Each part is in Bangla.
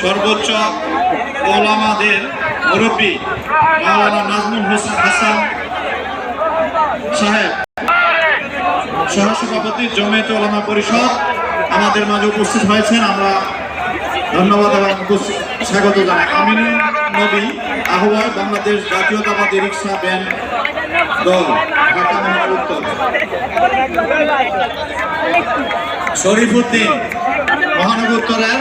সর্বোচ্চ ওলামাদের মুরব্বী মাওলানা নাজমুল হোসেন হাসান সাহেব। সহসভাপতি জমিয়ত ওলামা পরিষদ আমাদের মাঝে উপস্থিত হয়েছেন। আমরা ধন্যবাদ এবং স্বাগত জানাই। আমিনুল নবী আহ্বায়ক বাংলাদেশ জাতীয়তাবাদী রিক্সা ব্যান্ড দল, ঢাকা মহানগর উত্তর। শরীফুদ্দিন মহানগর উত্তরের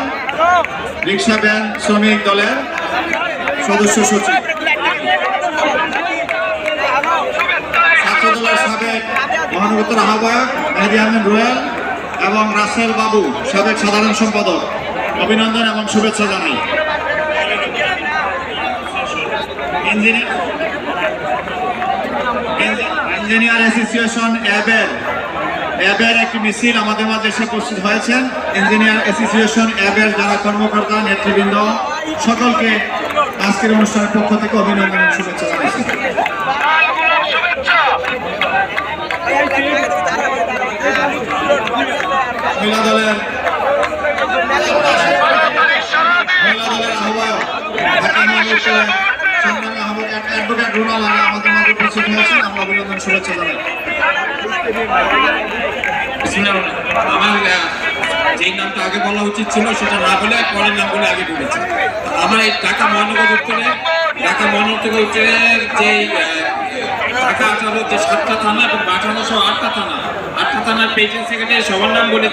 রিক্সা ব্যান্ড শ্রমিক দলের সদস্য সচিব। সাবেক মহানগর আহ্বায়ক রুয়েল এবং রাসেল বাবু, সাবেক সাধারণ সম্পাদক। অভিনন্দন এবং শুভেচ্ছা জানাই। ইঞ্জিনিয়ার অ্যাসোসিয়েশন অ্যাবের অ্যাবের একটি মিছিল আমাদের মাঝে এসে উপস্থিত হয়েছেন। ইঞ্জিনিয়ার অ্যাসোসিয়েশন অ্যাবের যারা কর্মকর্তা, নেতৃবৃন্দ, সকলকে আজকের অনুষ্ঠানের পক্ষ থেকে অভিনন্দন শুভেচ্ছা জানাইছি মহিলা দলের যেই নামটা আগে বলা উচিত ছিল সেটা না বলে পরের নাম বলে আগে বলেছি আমার এই ঢাকা মহানগর উত্তরে ঢাকা মহানগর উত্তরের যে ঢাকা আঠারো সাতটা থানা এবং আঠারো সহ আটটা থানা। আটটা থানার প্রেসিডেন্ট সেক্রেটারি সবার নাম বলে